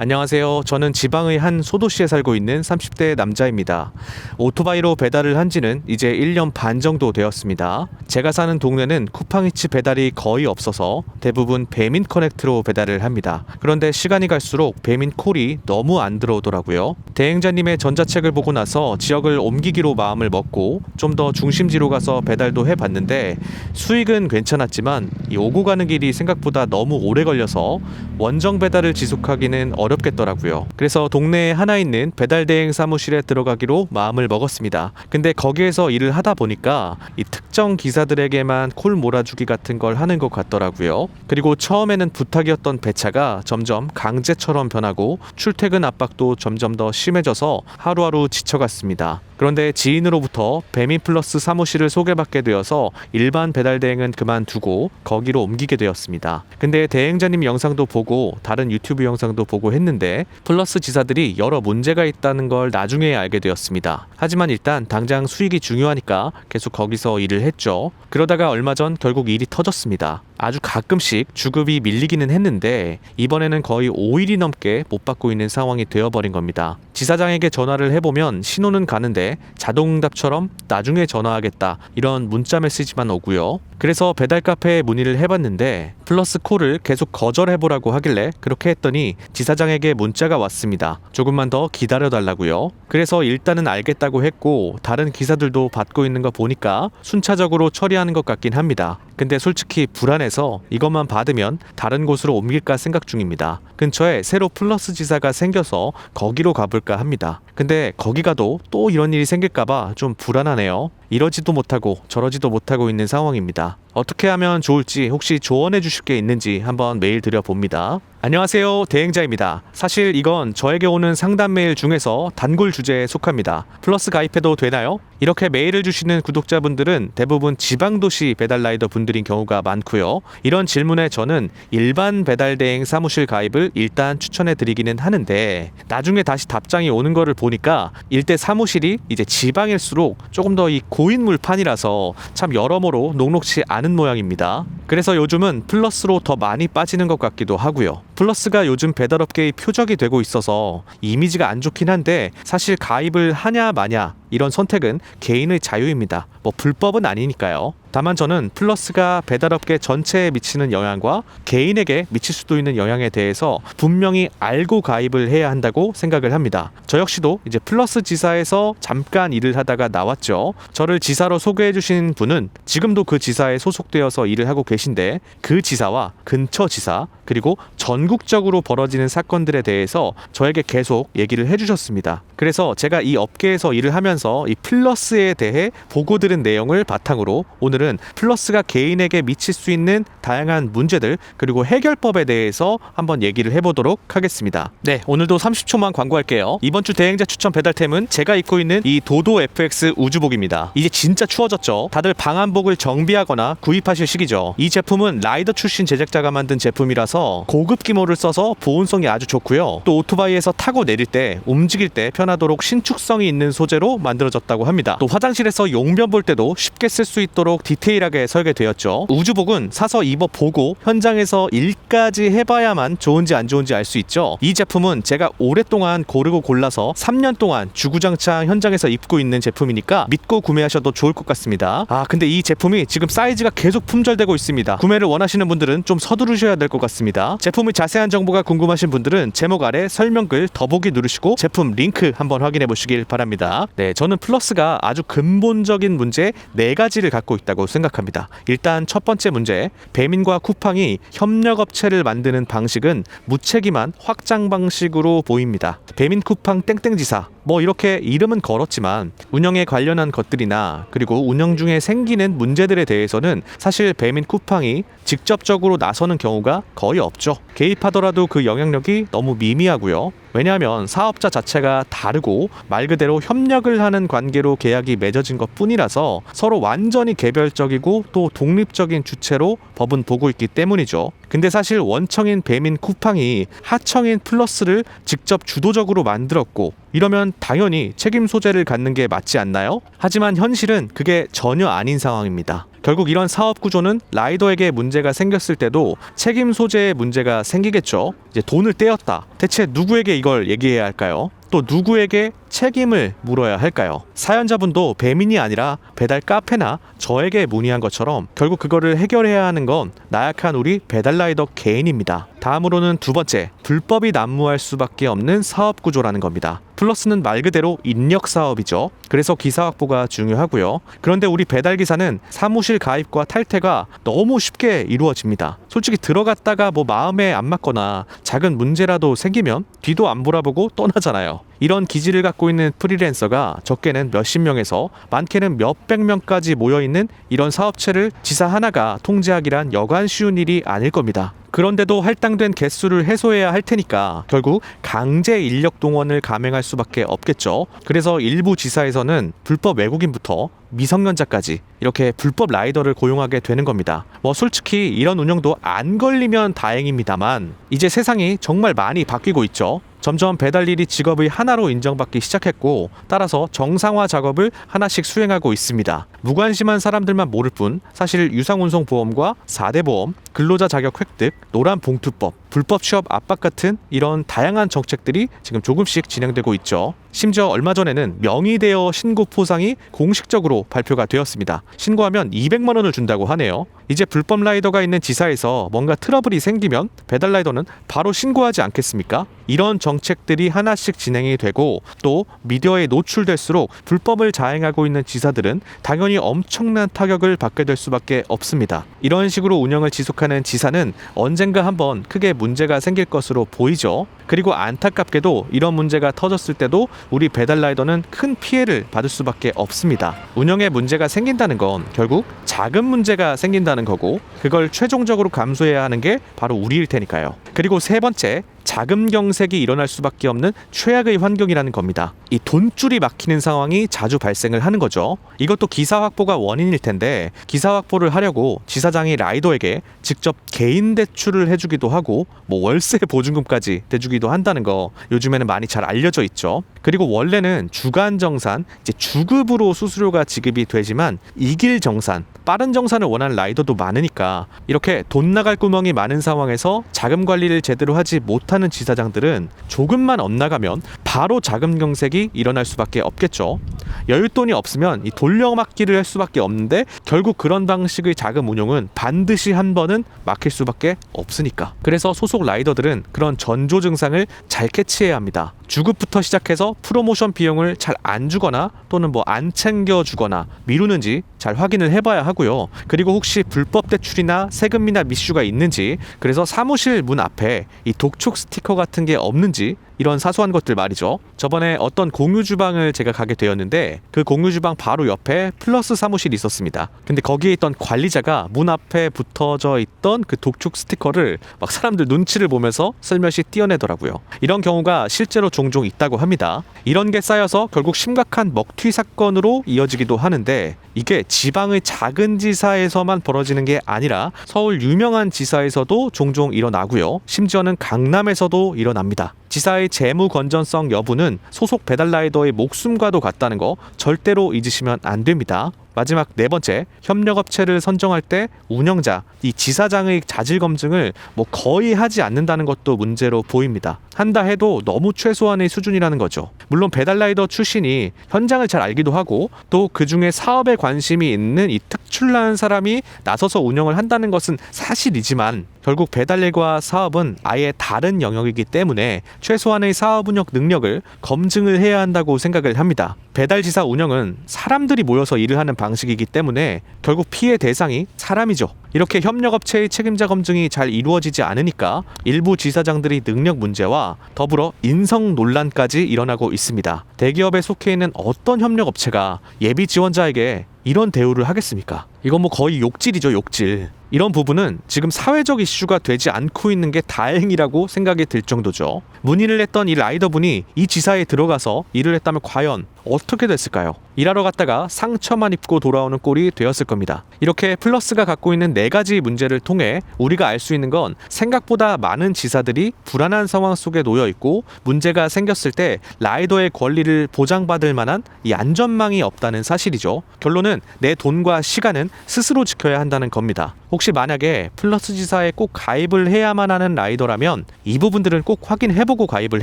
안녕하세요. 저는 지방의 한 소도시에 살고 있는 30대 남자입니다. 오토바이로 배달을 한 지는 이제 1년 반 정도 되었습니다. 제가 사는 동네는 쿠팡이츠 배달이 거의 없어서 대부분 배민 커넥트로 배달을 합니다. 그런데 시간이 갈수록 배민 콜이 너무 안 들어오더라고요. 대행자님의 전자책을 보고 나서 지역을 옮기기로 마음을 먹고 좀 더 중심지로 가서 배달도 해봤는데 수익은 괜찮았지만 이 오고 가는 길이 생각보다 너무 오래 걸려서 원정 배달을 지속하기는 어렵 겠더라고요. 그래서 동네에 하나 있는 배달 대행 사무실에 들어가기로 마음을 먹었습니다. 근데 거기에서 일을 하다 보니까 이 특정 기사들에게만 콜 몰아주기 같은 걸 하는 것 같더라고요. 그리고 처음에는 부탁이었던 배차가 점점 강제처럼 변하고 출퇴근 압박도 점점 더 심해져서 하루하루 지쳐갔습니다. 그런데 지인으로부터 배민 플러스 사무실을 소개받게 되어서 일반 배달 대행은 그만두고 거기로 옮기게 되었습니다. 근데 대행자님 영상도 보고 다른 유튜브 영상도 보고 했는데 플러스 지사들이 여러 문제가 있다는 걸 나중에 알게 되었습니다. 하지만 일단 당장 수익이 중요하니까 계속 거기서 일을 했죠. 그러다가 얼마 전 결국 일이 터졌습니다. 아주 가끔씩 주급이 밀리기는 했는데 이번에는 거의 5일이 넘게 못 받고 있는 상황이 되어버린 겁니다. 지사장에게 전화를 해보면 신호는 가는데 자동응답처럼 나중에 전화하겠다 이런 문자 메시지만 오고요. 그래서 배달 카페에 문의를 해봤는데 플러스 콜을 계속 거절해보라고 하길래 그렇게 했더니 지사장에게 문자가 왔습니다. 조금만 더 기다려달라고요. 그래서 일단은 알겠다고 했고 다른 기사들도 받고 있는 거 보니까 순차적으로 처리하는 것 같긴 합니다. 근데 솔직히 불안해서 이것만 받으면 다른 곳으로 옮길까 생각 중입니다. 근처에 새로 플러스 지사가 생겨서 거기로 가볼까 합니다. 근데 거기 가도 또 이런 일이 생길까봐 좀 불안하네요. 이러지도 못하고 저러지도 못하고 있는 상황입니다. 어떻게 하면 좋을지 혹시 조언해 주실 게 있는지 한번 메일 드려봅니다. 안녕하세요. 대행자입니다. 사실 이건 저에게 오는 상담 메일 중에서 단골 주제에 속합니다. 플러스 가입해도 되나요? 이렇게 메일을 주시는 구독자분들은 대부분 지방도시 배달라이더 분들인 경우가 많고요. 이런 질문에 저는 일반 배달대행 사무실 가입을 일단 추천해 드리기는 하는데 나중에 다시 답장이 오는 거를 보니까 일대 사무실이 이제 지방일수록 조금 더 이 고인물판이라서 참 여러모로 녹록치 않은 모양입니다. 그래서 요즘은 플러스로 더 많이 빠지는 것 같기도 하고요. 플러스가 요즘 배달업계의 표적이 되고 있어서 이미지가 안 좋긴 한데 사실 가입을 하냐 마냐 이런 선택은 개인의 자유입니다. 뭐 불법은 아니니까요. 다만 저는 플러스가 배달업계 전체에 미치는 영향과 개인에게 미칠 수도 있는 영향에 대해서 분명히 알고 가입을 해야 한다고 생각을 합니다. 저 역시도 이제 플러스 지사에서 잠깐 일을 하다가 나왔죠. 저를 지사로 소개해 주신 분은 지금도 그 지사에 소속되어서 일을 하고 계신데 그 지사와 근처 지사 그리고 전 국적으로 벌어지는 사건들에 대해서 저에게 계속 얘기를 해주셨습니다. 그래서 제가 이 업계에서 일을 하면서 이 플러스에 대해 보고 들은 내용을 바탕으로 오늘은 플러스가 개인에게 미칠 수 있는 다양한 문제들 그리고 해결법에 대해서 한번 얘기를 해보도록 하겠습니다. 네, 오늘도 30초만 광고할게요. 이번 주 대행자 추천 배달템은 제가 입고 있는 이 도도 FX 우주복입니다. 이제 진짜 추워졌죠. 다들 방한복을 정비하거나 구입하실 시기죠. 이 제품은 라이더 출신 제작자가 만든 제품이라서 고급 기 모를 써서 보온성이 아주 좋고요. 또 오토바이에서 타고 내릴 때 움직일 때 편하도록 신축성이 있는 소재로 만들어졌다고 합니다. 또 화장실에서 용변 볼 때도 쉽게 쓸 수 있도록 디테일하게 설계되었죠. 우주복은 사서 입어 보고 현장에서 일까지 해봐야만 좋은지 안 좋은지 알 수 있죠. 이 제품은 제가 오랫동안 고르고 골라서 3년 동안 주구장창 현장에서 입고 있는 제품이니까 믿고 구매하셔도 좋을 것 같습니다. 아 근데 이 제품이 지금 사이즈가 계속 품절되고 있습니다. 구매를 원하시는 분들은 좀 서두르셔야 될 것 같습니다. 제품의 자 세한 정보가 궁금하신 분들은 제목 아래 설명글 더보기 누르시고 제품 링크 한번 확인해 보시길 바랍니다. 네, 저는 플러스가 아주 근본적인 문제 네 가지를 갖고 있다고 생각합니다. 일단 첫 번째 문제, 배민과 쿠팡이 협력업체를 만드는 방식은 무책임한 확장 방식으로 보입니다. 배민 쿠팡 땡땡지사 뭐 이렇게 이름은 걸었지만 운영에 관련한 것들이나 그리고 운영 중에 생기는 문제들에 대해서는 사실 배민 쿠팡이 직접적으로 나서는 경우가 거의 없죠. 개입하더라도 그 영향력이 너무 미미하고요. 왜냐하면 사업자 자체가 다르고 말 그대로 협력을 하는 관계로 계약이 맺어진 것 뿐이라서 서로 완전히 개별적이고 또 독립적인 주체로 법은 보고 있기 때문이죠. 근데 사실 원청인 배민 쿠팡이 하청인 플러스를 직접 주도적으로 만들었고 이러면 당연히 책임 소재를 갖는 게 맞지 않나요? 하지만 현실은 그게 전혀 아닌 상황입니다. 결국 이런 사업 구조는 라이더에게 문제가 생겼을 때도 책임 소재에 문제가 생기겠죠. 이제 돈을 떼었다. 대체 누구에게 이걸 얘기해야 할까요? 또 누구에게 책임을 물어야 할까요? 사연자분도 배민이 아니라 배달 카페나 저에게 문의한 것처럼 결국 그거를 해결해야 하는 건 나약한 우리 배달라이더 개인입니다. 다음으로는 두 번째, 불법이 난무할 수밖에 없는 사업 구조라는 겁니다. 플러스는 말 그대로 인력 사업이죠. 그래서 기사 확보가 중요하고요. 그런데 우리 배달 기사는 사무실 가입과 탈퇴가 너무 쉽게 이루어집니다. 솔직히 들어갔다가 뭐 마음에 안 맞거나 작은 문제라도 생기면 뒤도 안 돌아보고 떠나잖아 요. 이런 기질을 갖고 있는 프리랜서가 적게는 몇십 명에서 많게는 몇백 명까지 모여 있는 이런 사업체를 지사 하나가 통제하기란 여간 쉬운 일이 아닐 겁니다. 그런데도 할당된 개수를 해소해야 할 테니까 결국 강제 인력 동원을 감행할 수밖에 없겠죠. 그래서 일부 지사에서는 불법 외국인부터 미성년자까지 이렇게 불법 라이더를 고용하게 되는 겁니다. 뭐 솔직히 이런 운영도 안 걸리면 다행입니다만 이제 세상이 정말 많이 바뀌고 있죠. 점점 배달 일이 직업의 하나로 인정받기 시작했고 따라서 정상화 작업을 하나씩 수행하고 있습니다. 무관심한 사람들만 모를 뿐 사실 유상운송 보험과 4대 보험, 근로자 자격 획득, 노란 봉투법, 불법 취업 압박 같은 이런 다양한 정책들이 지금 조금씩 진행되고 있죠. 심지어 얼마 전에는 명의대여 신고 포상이 공식적으로 발표가 되었습니다. 신고하면 200만 원을 준다고 하네요. 이제 불법 라이더가 있는 지사에서 뭔가 트러블이 생기면 배달 라이더는 바로 신고하지 않겠습니까? 이런 정책들이 하나씩 진행이 되고 또 미디어에 노출될수록 불법을 자행하고 있는 지사들은 당연히 엄청난 타격을 받게 될 수밖에 없습니다. 이런 식으로 운영을 지속하는 지사는 언젠가 한번 크게 문제가 생길 것으로 보이죠. 그리고 안타깝게도 이런 문제가 터졌을 때도 우리 배달 라이더는 큰 피해를 받을 수밖에 없습니다. 운영에 문제가 생긴다는 건 결국 작은 문제가 생긴다는 거고 그걸 최종적으로 감수해야 하는 게 바로 우리일 테니까요. 그리고 세 번째 자금 경색이 일어날 수밖에 없는 최악의 환경이라는 겁니다. 이 돈줄이 막히는 상황이 자주 발생을 하는 거죠. 이것도 기사 확보가 원인일 텐데 기사 확보를 하려고 지사장이 라이더에게 직접 개인 대출을 해주기도 하고 뭐 월세 보증금까지 대주기도 한다는 거 요즘에는 많이 잘 알려져 있죠. 그리고 원래는 주간 정산 이제 주급으로 수수료가 지급이 되지만 이길 정산 빠른 정산을 원하는 라이더도 많으니까 이렇게 돈 나갈 구멍이 많은 상황에서 자금 관리를 제대로 하지 못 하는 지사장들은 조금만 엇나가면 바로 자금 경색이 일어날 수밖에 없겠죠. 여윳돈이 없으면 이 돌려막기를 할 수밖에 없는데 결국 그런 방식의 자금 운용은 반드시 한 번은 막힐 수밖에 없으니까. 그래서 소속 라이더들은 그런 전조 증상을 잘 캐치해야 합니다. 주급부터 시작해서 프로모션 비용을 잘 안 주거나 또는 뭐 안 챙겨 주거나 미루는지 잘 확인을 해봐야 하고요. 그리고 혹시 불법 대출이나 세금이나 미슈가 있는지 그래서 사무실 문 앞에 이 독촉 스티커 같은 게 없는지 이런 사소한 것들 말이죠. 저번에 어떤 공유 주방을 제가 가게 되었는데 그 공유 주방 바로 옆에 플러스 사무실이 있었습니다. 근데 거기에 있던 관리자가 문 앞에 붙어져 있던 그 독촉 스티커를 막 사람들 눈치를 보면서 슬며시 띄어내더라고요. 이런 경우가 실제로 종종 있다고 합니다. 이런 게 쌓여서 결국 심각한 먹튀 사건으로 이어지기도 하는데 이게 지방의 작은 지사에서만 벌어지는 게 아니라 서울 유명한 지사에서도 종종 일어나고요. 심지어는 강남에서도 일어납니다. 지사의 재무 건전성 여부는 소속 배달 라이더의 목숨과도 같다는 거 절대로 잊으시면 안 됩니다. 마지막 네 번째 협력업체를 선정할 때 운영자 이 지사장의 자질 검증을 뭐 거의 하지 않는다는 것도 문제로 보입니다. 한다 해도 너무 최소한의 수준이라는 거죠. 물론 배달라이더 출신이 현장을 잘 알기도 하고 또 그 중에 사업에 관심이 있는 이 특출난 사람이 나서서 운영을 한다는 것은 사실이지만 결국 배달일과 사업은 아예 다른 영역이기 때문에 최소한의 사업 운영 능력을 검증을 해야 한다고 생각을 합니다. 배달지사 운영은 사람들이 모여서 일을 하는 방 식이기 때문에 결국 피해 대상이 사람이죠. 이렇게 협력업체의 책임자 검증이 잘 이루어지지 않으니까 일부 지사장들이 능력 문제와 더불어 인성 논란까지 일어나고 있습니다. 대기업에 속해 있는 어떤 협력업체가 예비 지원자에게 이런 대우를 하겠습니까? 이건 뭐 거의 욕질이죠, 욕질. 이런 부분은 지금 사회적 이슈가 되지 않고 있는 게 다행이라고 생각이 들 정도죠. 문의를 했던 이 라이더분이 이 지사에 들어가서 일을 했다면 과연 어떻게 됐을까요? 일하러 갔다가 상처만 입고 돌아오는 꼴이 되었을 겁니다. 이렇게 플러스가 갖고 있는 네 가지 문제를 통해 우리가 알 수 있는 건 생각보다 많은 지사들이 불안한 상황 속에 놓여 있고 문제가 생겼을 때 라이더의 권리를 보장받을 만한 이 안전망이 없다는 사실이죠. 결론은 내 돈과 시간은 스스로 지켜야 한다는 겁니다. 혹시 만약에 플러스 지사에 꼭 가입을 해야만 하는 라이더라면 이 부분들은 꼭 확인해보고 가입을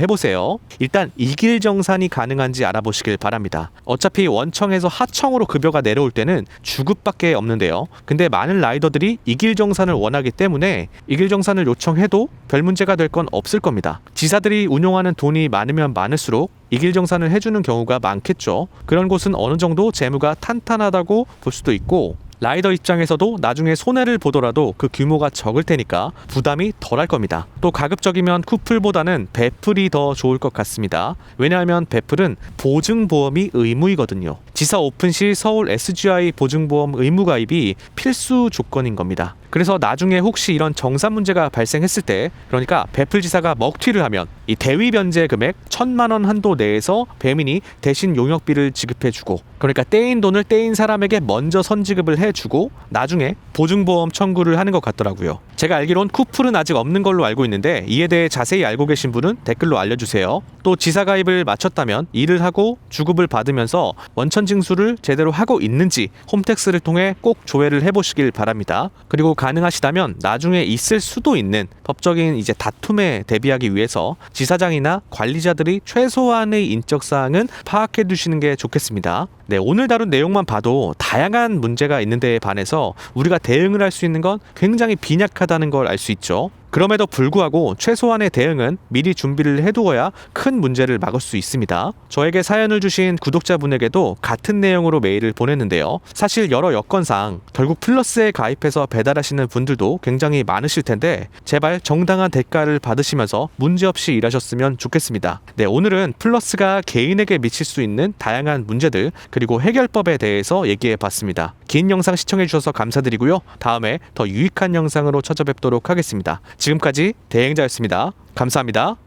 해보세요. 일단 이길 정산이 가능한지 알아보시길 바랍니다. 어차피 원청에서 하청으로 급여가 내려올 때는 주급밖에 없는데요. 근데 많은 라이더들이 이길 정산을 원하기 때문에 이길 정산을 요청해도 별 문제가 될 건 없을 겁니다. 지사들이 운용하는 돈이 많으면 많을수록 이길 정산을 해주는 경우가 많겠죠. 그런 곳은 어느 정도 재무가 탄탄하다고 볼 수도 있고 라이더 입장에서도 나중에 손해를 보더라도 그 규모가 적을 테니까 부담이 덜할 겁니다. 또 가급적이면 쿠플보다는 배플이 더 좋을 것 같습니다. 왜냐하면 배플은 보증보험이 의무이거든요. 지사 오픈 시 서울 SGI 보증보험 의무 가입이 필수 조건인 겁니다. 그래서 나중에 혹시 이런 정산 문제가 발생했을 때 그러니까 배플 지사가 먹튀를 하면 이 대위 변제 금액 천만 원 한도 내에서 배민이 대신 용역비를 지급해 주고 그러니까 떼인 돈을 떼인 사람에게 먼저 선지급을 해 주고 나중에 보증보험 청구를 하는 것 같더라고요. 제가 알기론 쿠플은 아직 없는 걸로 알고 있는데 이에 대해 자세히 알고 계신 분은 댓글로 알려주세요. 또 지사 가입을 마쳤다면 일을 하고 주급을 받으면서 원천 징수를 제대로 하고 있는지 홈택스를 통해 꼭 조회를 해보시길 바랍니다. 그리고 가능하시다면 나중에 있을 수도 있는 법적인 이제 다툼에 대비하기 위해서 지사장이나 관리자들이 최소한의 인적 사항은 파악해 두시는 게 좋겠습니다. 네, 오늘 다룬 내용만 봐도 다양한 문제가 있는 데에 반해서 우리가 대응을 할 수 있는 건 굉장히 빈약하다는 걸 알 수 있죠. 그럼에도 불구하고 최소한의 대응은 미리 준비를 해두어야 큰 문제를 막을 수 있습니다. 저에게 사연을 주신 구독자분에게도 같은 내용으로 메일을 보냈는데요. 사실 여러 여건상 결국 플러스에 가입해서 배달하시는 분들도 굉장히 많으실 텐데 제발 정당한 대가를 받으시면서 문제없이 일하셨으면 좋겠습니다. 네, 오늘은 플러스가 개인에게 미칠 수 있는 다양한 문제들 그리고 해결법에 대해서 얘기해 봤습니다. 긴 영상 시청해 주셔서 감사드리고요. 다음에 더 유익한 영상으로 찾아뵙도록 하겠습니다. 지금까지 대행자였습니다. 감사합니다.